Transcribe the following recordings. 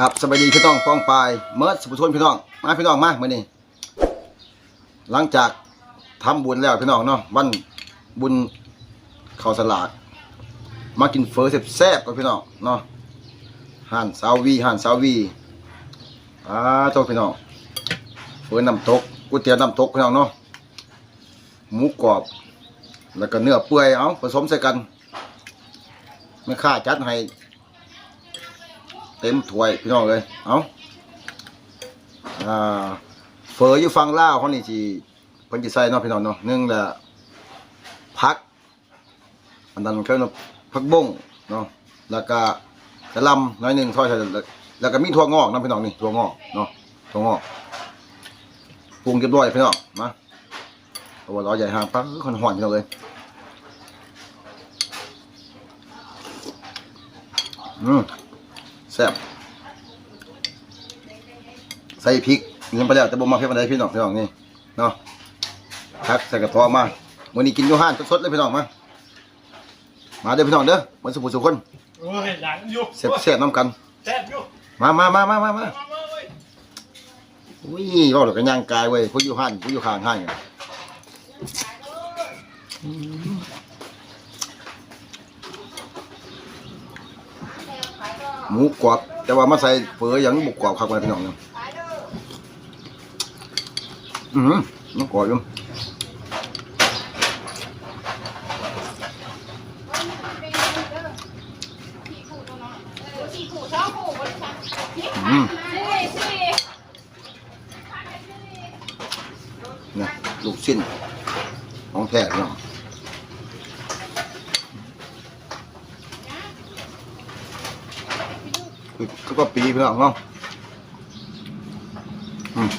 ครับสวัสดีพี่น้องป้องปลายเมิร์ดสุภทนพี่น้องมาพี่น้องมาเมื่อนี้หลังจากทำบุญแล้วพี่น้องเนาะวันบุญข้าวสลากมากินเฟอแซ่บๆกับพี่น้องเนาะห่านซาวีห่านซาวีอ่าเจ้าพี่น้องเฟอร์น้ำตกก๋วยเตี๋ยวน้ำตกพี่น้องเนาะหมูกรอบ แล้วก็เนื้อเปื่อยเอาผสมใส่กันไม่ค่าจัดให้ เต็มถ้วยพี่น้องเลยเอาอ่าเฟออยู่ฟังล่าวเขานี่ที่เพิ่นสิใส่เนาะพี่น้องเนาะหนึ่งละพักอันนั้นเขาเนาะผักบงเนาะแล้วก็กระลำน้อยหนึ่งทอดใส่แล้วก็มีถั่วงอกนะพี่น้องนี่ถั่วงอกเนาะถั่วงอกปรุงเรียบร้อยพี่น้องมาเอาว่าร้อใหญ่ห่างปักคนหอนพี่น้องเลยอืม แซ่บใส่พริกเงินไปแล้วแต่บ่มาเพิ่มอะไรพี่น้องพี่น้องนี่เนาะพักใส่กระท้อมามื้อนี้กินอยู่ห้านสดๆเลยพี่น้องมามาเด้อพี่น้องเด้อมันสุขสุขคนโอ้ยหลังอยู่แซ่บแซ่บน้ำกันแซ่บอยู่มามามามามามามามาเว้ยอุ้ยเว้าแล้วก็ย่างกายเว้ยผู้อยู่ห้านผู้อยู่ข้างห้านกัน หมูกรอบ แต่ว่ามาใส่เฟออย่างบุกกรอบครับพี่น้องเนาะอือหือน้องกรอบอยู่อืมนะลูกชิ้นของแท้พี่น้อ งคือก็ปีพี่น้องเนาะอืม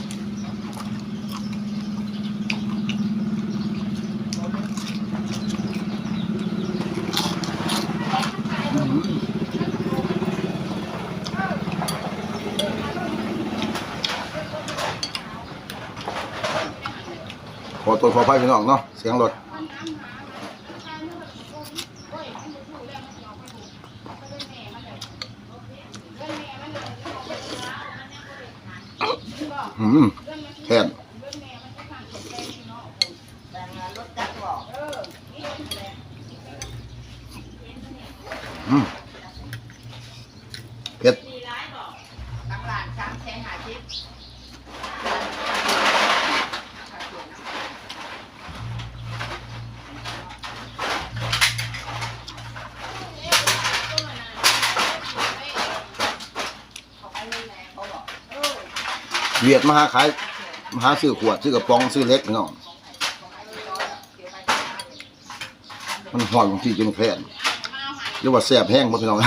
ขอตัวขอไฟพี่น้องเนาะเสียงรถ อืมแทนอืมเผ็ด ทางหลานสามแสนหาชิป เวียดมาหาขายมาหาซื้อขวดซื้อกระป๋องซื้อเล็กพี่น้องมันห่อนบางทีจนแพ้นหรือว่าแสบแห้งบ่พี่น้อง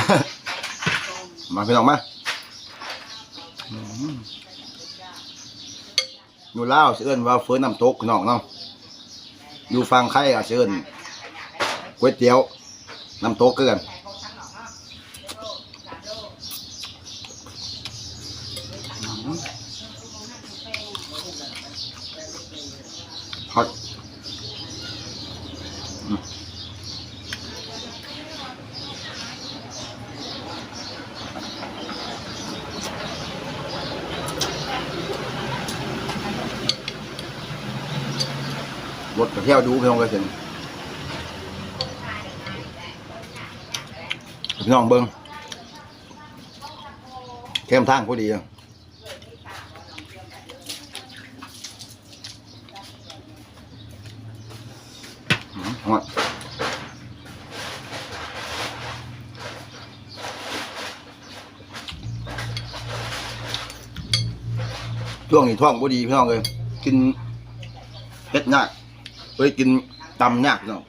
มาพี่น้องมาอยู่ลาวสิเอิ้นว่าเฟิร์นน้ำตกน้องเนาะอยู่ฟังไข่อาจสิเอิ้นก๋วยเตี๋ยวน้ำตกคือกัน รถกระเที่ยวดูพี่น้องก็เห็นพี่น้องเบิ้งเข้มทางพอดีอะอืมฮอตช่วงนี้ท้องพอดีพี่น้องเลยกินเผ็ดยาก ยกินตำยากพี่น้อง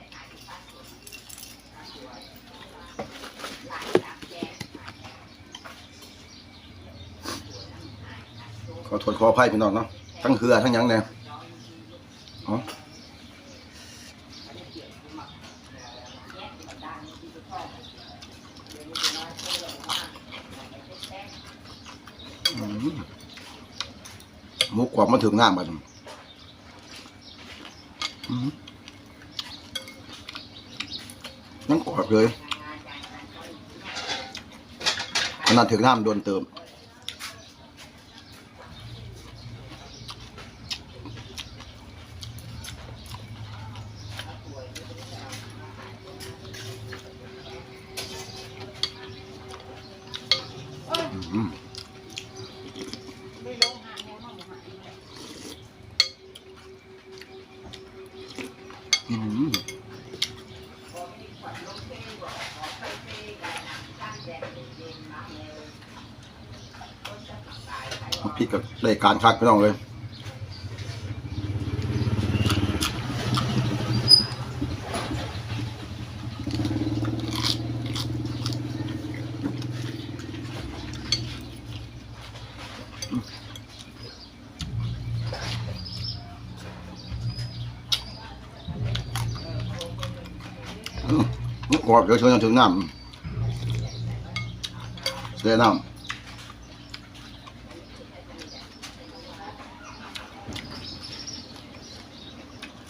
ขอโทษขออภัยพี่น้องเนาะทั้งเหือทั้งยังเนี่ยอ๋ออืมหมูกรอบมาถึงน้ำบัน ยังกรอบเลยขนาดถึงน้ำโดนเติม Mm-hmm. พริกกับรายการคักพี่น้องเลยกรอบเดี๋ยวชวนถึงน้ำเสียน้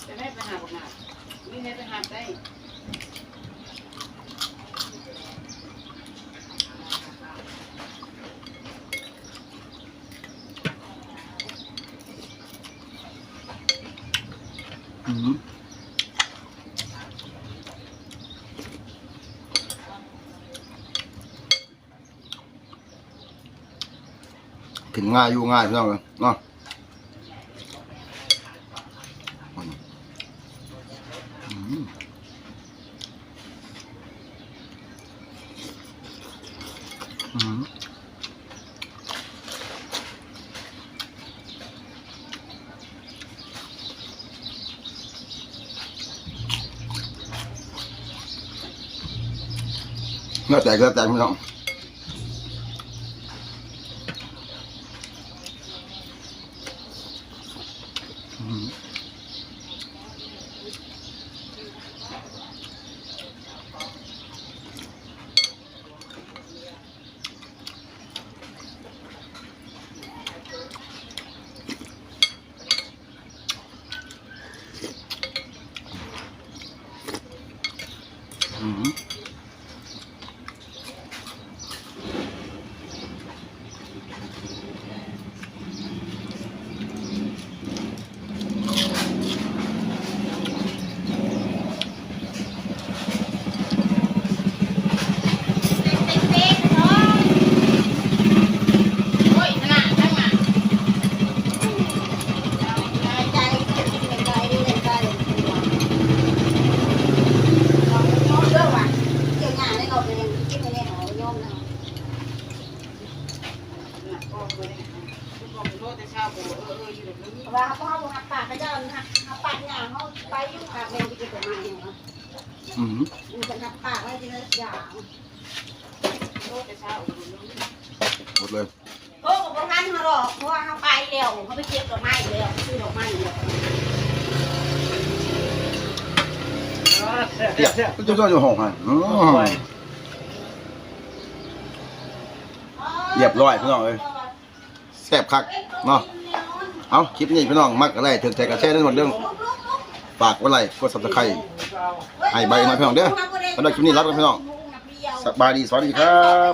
จะได้ไปหาบุญนานี่ได้ไปหาได้ำอืมกินง่ายอยู่ง่ายพี่น้องเลยเนาะอืมอืม เนื้อแตกเนื้อแตกพี่น้องอืม อืมอืมหมดเลยโอ้ของท่านเขาหรอกเพราะว่าเขาไปแล้วเขาไปเก็บดอกไม้แล้วซื้อดอกไม้แล้วเปียกจุ๊บๆอยู่ห้องฮะอืมเรียบร้อยพี่น้องเอ้ยแซ่บคักเนาะเอาคลิปนี้พี่น้องมักอะไรถึงใจกระแช่ได้หมดเรื่อง ฝากไว้ไลค์กด subscribe ให้ใบหน่อยพี่น้องเด้อสำหรับคลิปนี้รับกันพี่น้องสบายดีสวัสดีครับ